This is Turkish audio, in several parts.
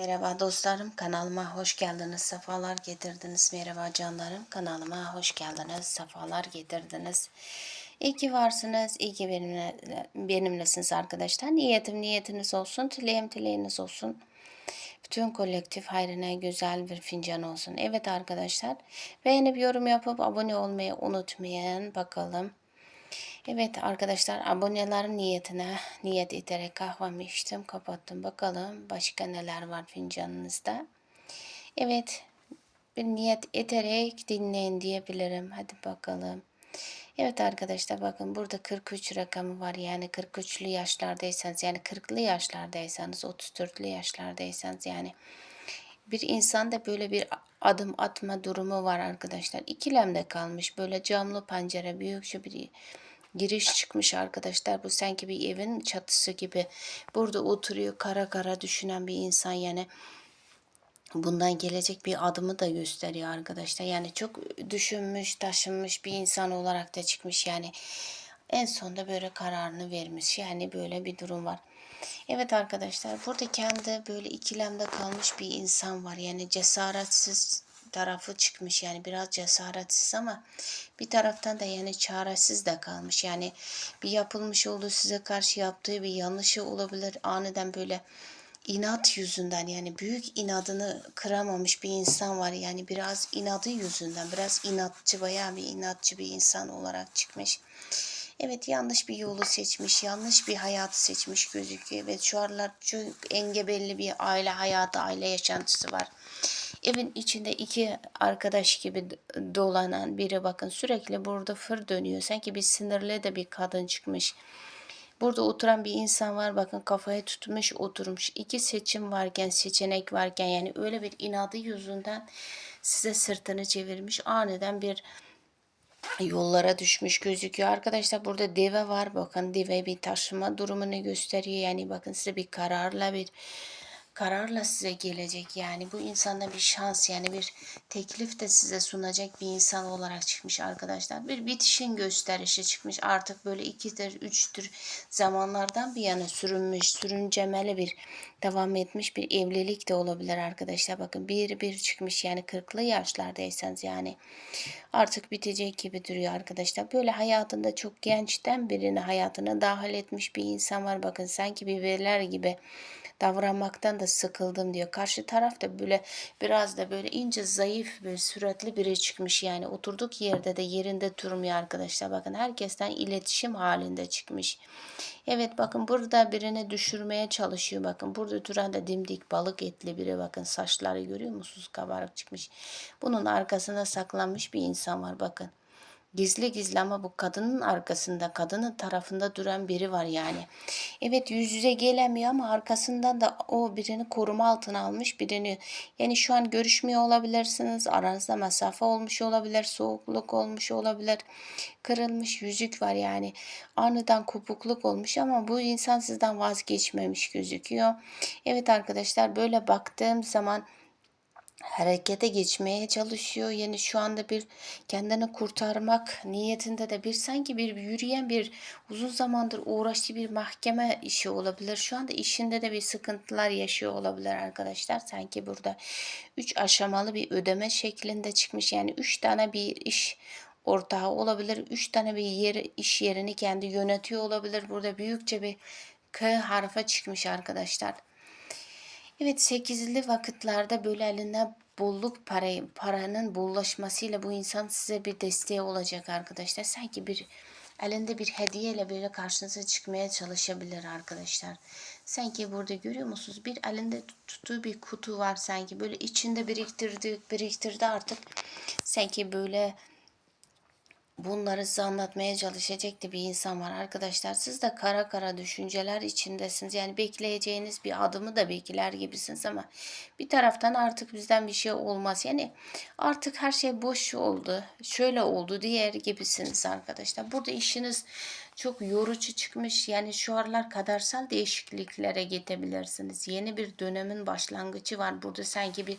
Merhaba dostlarım kanalıma hoş geldiniz sefalar getirdiniz. Merhaba canlarım kanalıma hoş geldiniz sefalar getirdiniz. İyi ki varsınız iyi ki benimle, benimlesiniz arkadaşlar. Niyetim niyetiniz olsun dileğim dileğiniz olsun. Bütün kolektif hayrına güzel bir fincan olsun. Evet arkadaşlar beğenip yorum yapıp abone olmayı unutmayın. Bakalım Evet arkadaşlar abonelerin niyetine niyet ederek kahvemi içtim kapattım bakalım başka neler var fincanınızda. Evet bir niyet ederek dinleyin diyebilirim hadi bakalım. Evet arkadaşlar bakın burada 43 rakamı var yani 43'lü yaşlardaysanız yani 40'lı yaşlardaysanız 34'lü yaşlardaysanız yani bir insanda böyle bir adım atma durumu var arkadaşlar. İkilemde kalmış böyle camlı pencere büyükçe bir giriş çıkmış arkadaşlar. Bu sanki bir evin çatısı gibi. Burada oturuyor kara kara düşünen bir insan yani bundan gelecek bir adımı da gösteriyor arkadaşlar. Yani çok düşünmüş, taşınmış bir insan olarak da çıkmış yani. En sonunda böyle kararını vermiş. Yani böyle bir durum var. Evet arkadaşlar burada kendi böyle ikilemde kalmış bir insan var. Yani cesaretsiz tarafı çıkmış yani biraz cesaretsiz ama bir taraftan da yani çaresiz de kalmış. Yani bir yapılmış olduğu size karşı yaptığı bir yanlışı olabilir. Aniden böyle inat yüzünden yani büyük inadını kıramamış bir insan var. Yani biraz inadı yüzünden biraz inatçı bayağı bir inatçı bir insan olarak çıkmış. Evet yanlış bir yolu seçmiş, yanlış bir hayatı seçmiş gözüküyor. Evet şu aralar çok engebelli bir aile hayatı, aile yaşantısı var. Evin içinde iki arkadaş gibi dolanan biri bakın sürekli burada fır dönüyor. Sanki bir sinirli de bir kadın çıkmış. Burada oturan bir insan var bakın kafaya tutmuş oturmuş. İki seçim varken seçenek varken yani öyle bir inadı yüzünden size sırtını çevirmiş. Aniden bir yollara düşmüş gözüküyor. Arkadaşlar burada deve var. Bakın deve bir taşıma durumunu gösteriyor. Yani bakın size bir kararla bir kararla size gelecek. Yani bu insanda bir şans yani bir teklif de size sunacak bir insan olarak çıkmış arkadaşlar. Bir bitişin gösterişi çıkmış. Artık böyle ikidir, üçtür zamanlardan bir yana sürünmüş, sürüncemeli bir devam etmiş bir evlilik de olabilir arkadaşlar. Bakın bir bir çıkmış yani kırklı yaşlardaysanız yani artık bitecek gibi duruyor arkadaşlar. Böyle hayatında çok gençten birini hayatına dahil etmiş bir insan var. Bakın sanki biberler gibi davranmaktan da sıkıldım diyor. Karşı taraf da böyle biraz da böyle ince zayıf bir süratli biri çıkmış yani oturduk yerde de yerinde durmuyor arkadaşlar. Bakın herkesten iletişim halinde çıkmış. Evet bakın burada birini düşürmeye çalışıyor. Bakın burada duran da dimdik balık etli biri. Bakın saçları görüyor musunuz? Kabarık çıkmış. Bunun arkasına saklanmış bir insan var. Bakın. Gizli gizli ama bu kadının arkasında, kadının tarafında duran biri var yani. Evet yüz yüze gelemiyor ama arkasından da o birini koruma altına almış birini. Yani şu an görüşmüyor olabilirsiniz. Aranızda mesafe olmuş olabilir, soğukluk olmuş olabilir. Kırılmış yüzük var yani. Aniden kopukluk olmuş ama bu insan sizden vazgeçmemiş gözüküyor. Evet arkadaşlar böyle baktığım zaman harekete geçmeye çalışıyor. Yani şu anda bir kendini kurtarmak niyetinde de bir sanki bir yürüyen bir uzun zamandır uğraştığı bir mahkeme işi olabilir. Şu anda işinde de bir sıkıntılar yaşıyor olabilir arkadaşlar. Sanki burada üç aşamalı bir ödeme şeklinde çıkmış. Yani üç tane bir iş ortağı olabilir. Üç tane bir yer, iş yerini kendi yönetiyor olabilir. Burada büyükçe bir K harfa çıkmış arkadaşlar. Evet sekizli vakitlerde böyle eline bolluk parayı, paranın bollaşmasıyla bu insan size bir desteği olacak arkadaşlar. Sanki bir elinde bir hediyeyle böyle karşınıza çıkmaya çalışabilir arkadaşlar. Sanki burada görüyor musunuz? Bir elinde tuttuğu bir kutu var sanki. Böyle içinde biriktirdi, biriktirdi artık. Sanki böyle bunları size anlatmaya çalışacak da bir insan var arkadaşlar. Siz de kara kara düşünceler içindesiniz. Yani bekleyeceğiniz bir adımı da bekler gibisiniz ama bir taraftan artık bizden bir şey olmaz. Yani artık her şey boş oldu. Şöyle oldu diğer gibisiniz arkadaşlar. Burada işiniz çok yorucu çıkmış. Yani şu aralar kadarsal değişikliklere gidebilirsiniz. Yeni bir dönemin başlangıcı var. Burada sanki bir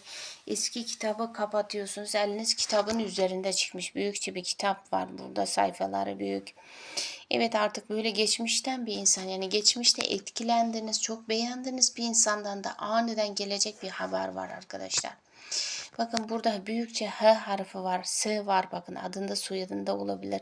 eski kitabı kapatıyorsunuz. Eliniz kitabın üzerinde çıkmış. Büyükçe bir kitap var. Burada sayfaları büyük. Evet artık böyle geçmişten bir insan yani geçmişte etkilendiniz, çok beğendiğiniz bir insandan da aniden gelecek bir haber var arkadaşlar. Bakın burada büyükçe H harfi var, S var bakın adında soyadında olabilir.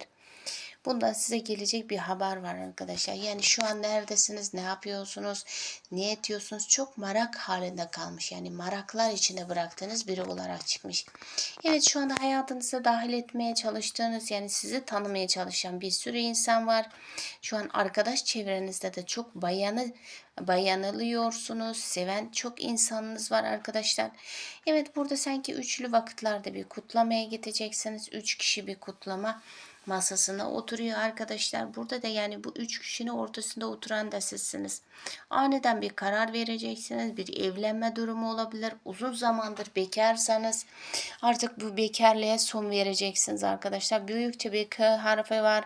Bundan size gelecek bir haber var arkadaşlar. Yani şu an neredesiniz, ne yapıyorsunuz, ne ediyorsunuz çok merak halinde kalmış. Yani meraklar içinde bıraktığınız biri olarak çıkmış. Evet şu anda hayatınıza dahil etmeye çalıştığınız yani sizi tanımaya çalışan bir sürü insan var. Şu an arkadaş çevrenizde de çok bayanı bayanılıyorsunuz. Seven çok insanınız var arkadaşlar. Evet burada sanki üçlü vakitlerde bir kutlamaya gideceksiniz. Üç kişi bir kutlama masasına oturuyor arkadaşlar. Burada da yani bu üç kişinin ortasında oturan da sizsiniz. Aniden bir karar vereceksiniz. Bir evlenme durumu olabilir. Uzun zamandır bekarsanız artık bu bekarlığa son vereceksiniz arkadaşlar. Büyükçe bir K harfi var.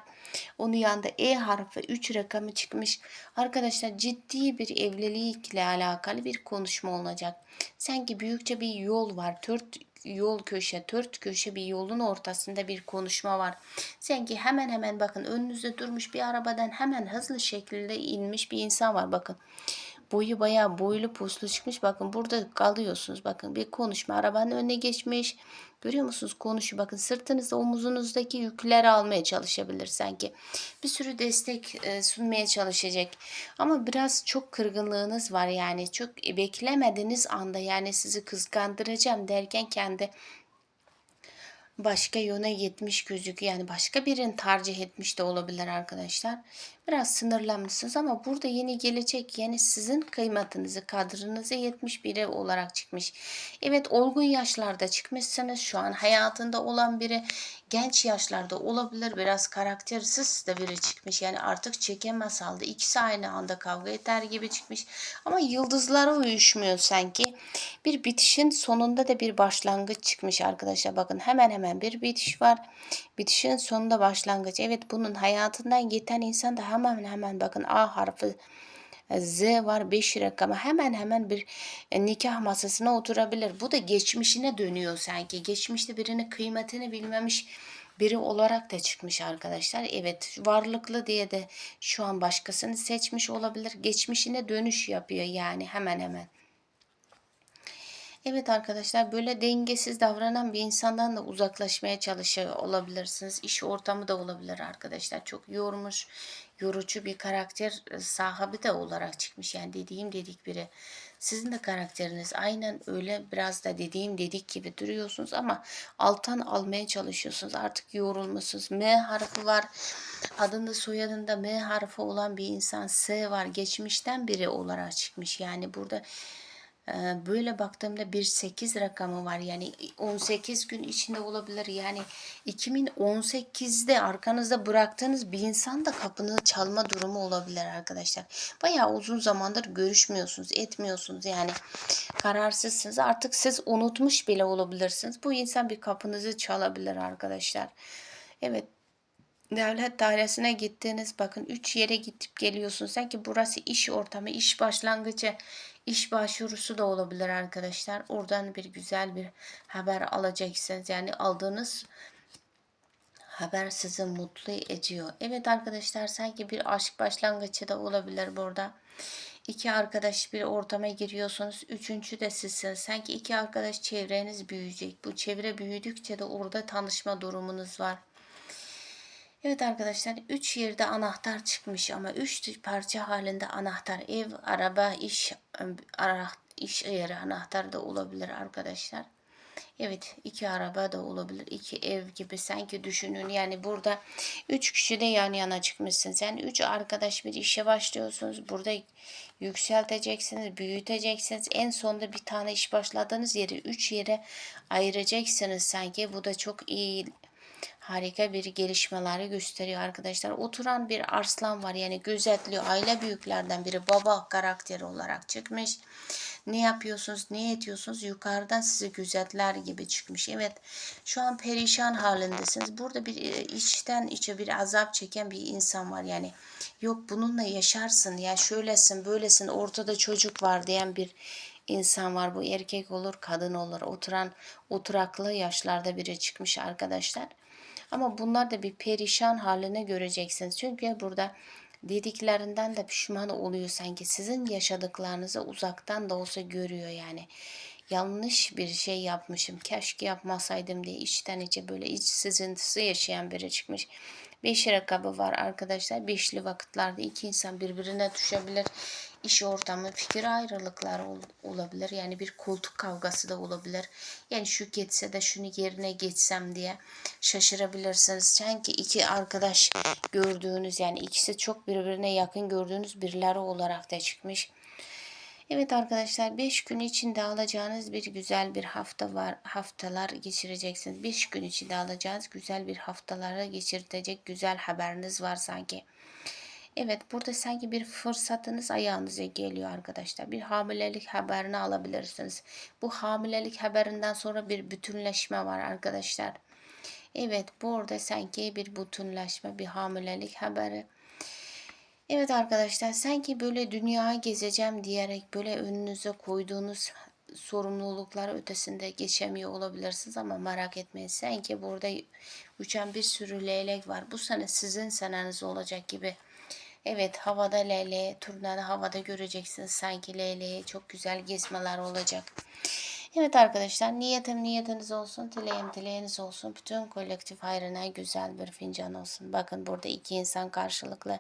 Onun yanında E harfi 3 rakamı çıkmış. Arkadaşlar ciddi bir evlilikle alakalı bir konuşma olacak. Sanki büyükçe bir yol var. Dört yol köşe, dört köşe bir yolun ortasında bir konuşma var. Sanki hemen hemen bakın önünüzde durmuş bir arabadan hemen hızlı şekilde inmiş bir insan var bakın. Boyu bayağı boylu poslu çıkmış. Bakın burada kalıyorsunuz. Bakın bir konuşma arabanın önüne geçmiş. Görüyor musunuz? Konuşuyor. Bakın sırtınızda omuzunuzdaki yükleri almaya çalışabilir sanki. Bir sürü destek e, sunmaya çalışacak. Ama biraz çok kırgınlığınız var yani. Çok beklemediğiniz anda yani sizi kıskandıracağım derken kendi başka yöne gitmiş gözüküyor. Yani başka birini tercih etmiş de olabilir arkadaşlar. Biraz sınırlanmışsınız ama burada yeni gelecek yeni sizin kıymetinizi, kadrınızı yetmiş biri olarak çıkmış. Evet olgun yaşlarda çıkmışsınız. Şu an hayatında olan biri genç yaşlarda olabilir. Biraz karaktersiz de biri çıkmış. Yani artık çekemez halde. İkisi aynı anda kavga eder gibi çıkmış. Ama yıldızlara uyuşmuyor sanki. Bir bitişin sonunda da bir başlangıç çıkmış arkadaşlar. Bakın hemen hemen bir bitiş var. Bitişin sonunda başlangıç. Evet bunun hayatından geçen insan da hemen hemen bakın A harfi Z var 5 rakamı hemen hemen bir e, nikah masasına oturabilir. Bu da geçmişine dönüyor sanki. Geçmişte birinin kıymetini bilmemiş biri olarak da çıkmış arkadaşlar. Evet varlıklı diye de şu an başkasını seçmiş olabilir. Geçmişine dönüş yapıyor yani hemen hemen. Evet arkadaşlar böyle dengesiz davranan bir insandan da uzaklaşmaya çalışıyor olabilirsiniz. İş ortamı da olabilir arkadaşlar. Çok yormuş, yorucu bir karakter e, sahibi de olarak çıkmış. Yani dediğim dedik biri. Sizin de karakteriniz aynen öyle biraz da dediğim dedik gibi duruyorsunuz ama alttan almaya çalışıyorsunuz. Artık yorulmuşsunuz. M harfi var. Adında soyadında M harfi olan bir insan S var. Geçmişten biri olarak çıkmış. Yani burada böyle baktığımda bir 8 rakamı var. Yani 18 gün içinde olabilir. Yani 2018'de arkanızda bıraktığınız bir insan da kapını çalma durumu olabilir arkadaşlar. Bayağı uzun zamandır görüşmüyorsunuz, etmiyorsunuz. Yani kararsızsınız. Artık siz unutmuş bile olabilirsiniz. Bu insan bir kapınızı çalabilir arkadaşlar. Evet devlet dairesine gittiniz bakın 3 yere gidip geliyorsun sanki burası iş ortamı iş başlangıcı iş başvurusu da olabilir arkadaşlar oradan bir güzel bir haber alacaksınız yani aldığınız haber sizi mutlu ediyor evet arkadaşlar sanki bir aşk başlangıcı da olabilir burada İki arkadaş bir ortama giriyorsunuz. Üçüncü de sizsiniz. Sanki iki arkadaş çevreniz büyüyecek. Bu çevre büyüdükçe de orada tanışma durumunuz var. Evet arkadaşlar 3 yerde anahtar çıkmış ama 3 parça halinde anahtar ev, araba, iş, ara, iş yeri anahtar da olabilir arkadaşlar. Evet iki araba da olabilir. iki ev gibi sanki düşünün. Yani burada üç kişi de yan yana çıkmışsınız. Yani üç arkadaş bir işe başlıyorsunuz. Burada yükselteceksiniz, büyüteceksiniz. En sonunda bir tane iş başladığınız yeri üç yere ayıracaksınız sanki. Bu da çok iyi harika bir gelişmeleri gösteriyor arkadaşlar. Oturan bir arslan var yani gözetliyor. Aile büyüklerden biri baba karakteri olarak çıkmış. Ne yapıyorsunuz, ne ediyorsunuz? Yukarıdan sizi gözetler gibi çıkmış. Evet, şu an perişan halindesiniz. Burada bir e, içten içe bir azap çeken bir insan var. Yani yok bununla yaşarsın ya şöylesin, böylesin, ortada çocuk var diyen bir insan var. Bu erkek olur, kadın olur. Oturan, oturaklı yaşlarda biri çıkmış arkadaşlar. Ama bunlar da bir perişan haline göreceksiniz. Çünkü burada dediklerinden de pişman oluyor sanki. Sizin yaşadıklarınızı uzaktan da olsa görüyor yani. Yanlış bir şey yapmışım. Keşke yapmasaydım diye içten içe böyle iç sızıntısı yaşayan biri çıkmış. Beş rakamı var arkadaşlar. Beşli vakitlerde iki insan birbirine düşebilir. İş ortamı, fikir ayrılıkları ol- olabilir. Yani bir koltuk kavgası da olabilir. Yani şu geçse de şunu yerine geçsem diye şaşırabilirsiniz. Sanki iki arkadaş gördüğünüz yani ikisi çok birbirine yakın gördüğünüz birileri olarak da çıkmış. Evet arkadaşlar 5 gün içinde alacağınız bir güzel bir hafta var. Haftalar geçireceksiniz. 5 gün içinde alacağınız güzel bir haftaları geçirtecek güzel haberiniz var sanki. Evet burada sanki bir fırsatınız ayağınıza geliyor arkadaşlar. Bir hamilelik haberini alabilirsiniz. Bu hamilelik haberinden sonra bir bütünleşme var arkadaşlar. Evet burada sanki bir bütünleşme, bir hamilelik haberi. Evet arkadaşlar sanki böyle dünyayı gezeceğim diyerek böyle önünüze koyduğunuz sorumluluklar ötesinde geçemiyor olabilirsiniz ama merak etmeyin. Sanki burada uçan bir sürü leylek var. Bu sene sizin seneniz olacak gibi. Evet havada leyleği, turnada havada göreceksiniz. Sanki leyleği çok güzel gezmeler olacak. Evet arkadaşlar niyetim niyetiniz olsun, dileğim dileğiniz olsun. Bütün kolektif hayrına güzel bir fincan olsun. Bakın burada iki insan karşılıklı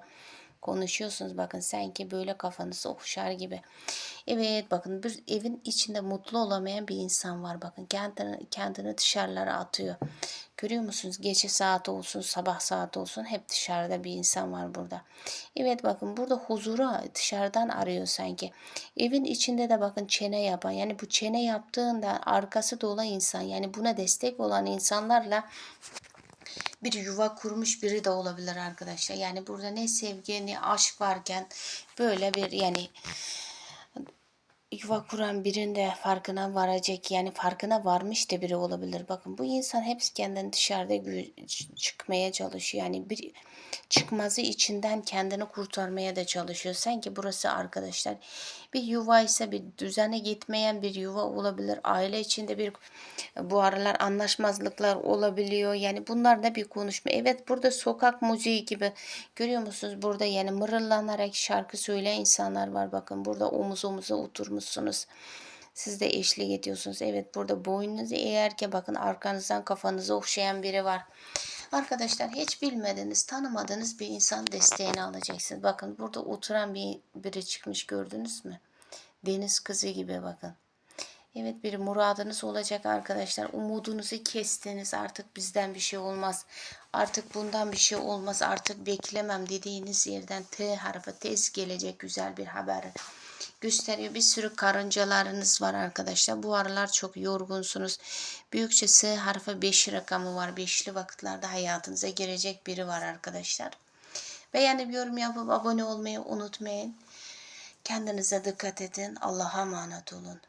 konuşuyorsunuz. Bakın sanki böyle kafanız okşar gibi. Evet bakın bir evin içinde mutlu olamayan bir insan var. Bakın kendini, kendini dışarılara atıyor. Görüyor musunuz? Gece saat olsun, sabah saat olsun hep dışarıda bir insan var burada. Evet bakın burada huzuru dışarıdan arıyor sanki. Evin içinde de bakın çene yapan yani bu çene yaptığında arkası dolu insan yani buna destek olan insanlarla bir yuva kurmuş biri de olabilir arkadaşlar. Yani burada ne sevgi ne aşk varken böyle bir yani yuva kuran birinde farkına varacak yani farkına varmış da biri olabilir. Bakın bu insan hepsi kendini dışarıda çıkmaya çalışıyor. Yani bir çıkmazı içinden kendini kurtarmaya da çalışıyor. Sanki burası arkadaşlar bir yuva ise bir düzene gitmeyen bir yuva olabilir. Aile içinde bir bu aralar anlaşmazlıklar olabiliyor. Yani bunlar da bir konuşma. Evet burada sokak müziği gibi görüyor musunuz? Burada yani mırıllanarak şarkı söyleyen insanlar var. Bakın burada omuz omuza oturmuşsunuz. Siz de eşlik ediyorsunuz. Evet burada boynunuzu eğerken bakın arkanızdan kafanızı okşayan biri var. Arkadaşlar hiç bilmediğiniz, tanımadığınız bir insan desteğini alacaksınız. Bakın burada oturan bir biri çıkmış gördünüz mü? Deniz kızı gibi bakın. Evet bir muradınız olacak arkadaşlar. Umudunuzu kestiniz. Artık bizden bir şey olmaz. Artık bundan bir şey olmaz. Artık beklemem dediğiniz yerden T harfi tez gelecek güzel bir haber gösteriyor. Bir sürü karıncalarınız var arkadaşlar. Bu aralar çok yorgunsunuz. Büyükçe S harfi 5 rakamı var. Beşli vakitlerde hayatınıza girecek biri var arkadaşlar. Beğenip yorum yapıp abone olmayı unutmayın. Kendinize dikkat edin. Allah'a emanet olun.